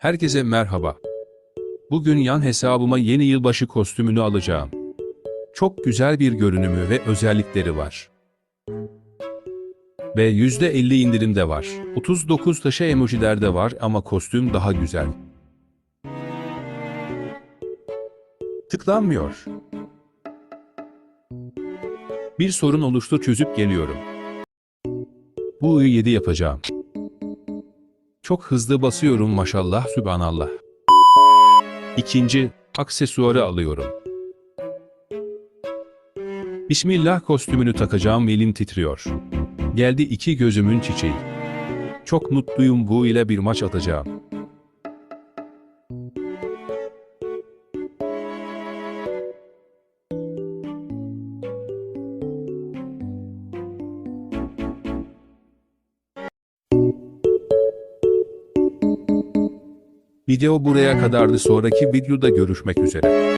Herkese merhaba. Bugün yan hesabıma yeni yılbaşı kostümünü alacağım. Çok güzel bir görünümü ve özellikleri var. Ve %50 indirim de var. 39 taşı emojiler de var ama kostüm daha güzel. Tıklanmıyor. Bir sorun oluştu çözüp geliyorum. Bu 7 yapacağım. Çok hızlı basıyorum maşallah sübhanallah. İkinci, aksesuarı alıyorum. Bismillah kostümünü takacağım elim titriyor. Geldi iki gözümün çiçeği. Çok mutluyum bu ile bir maç atacağım. Video buraya kadardı sonraki videoda görüşmek üzere.